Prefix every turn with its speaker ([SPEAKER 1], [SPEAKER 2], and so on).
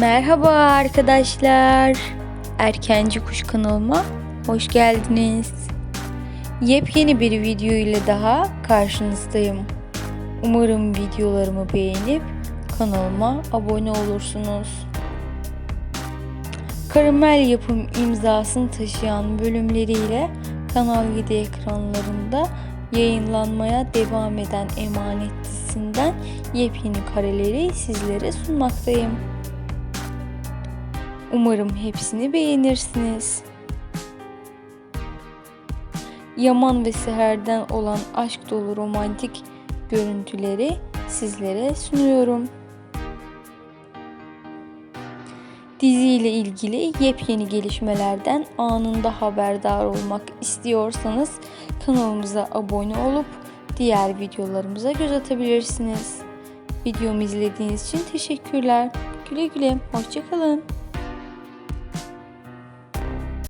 [SPEAKER 1] Merhaba arkadaşlar. Erkenci Kuş kanalıma hoş geldiniz. Yepyeni bir video ile daha karşınızdayım. Umarım videolarımı beğenip kanalıma abone olursunuz. Karamel yapım imzasını taşıyan bölümleriyle Kanal 7 ekranlarında yayınlanmaya devam eden Emanet dizisinden yepyeni kareleri sizlere sunmaktayım. Umarım hepsini beğenirsiniz. Yaman ve Seher'den olan aşk dolu romantik görüntüleri sizlere sunuyorum. Diziyle ilgili yepyeni gelişmelerden anında haberdar olmak istiyorsanız kanalımıza abone olup diğer videolarımıza göz atabilirsiniz. Videomu izlediğiniz için teşekkürler. Güle güle, hoşçakalın.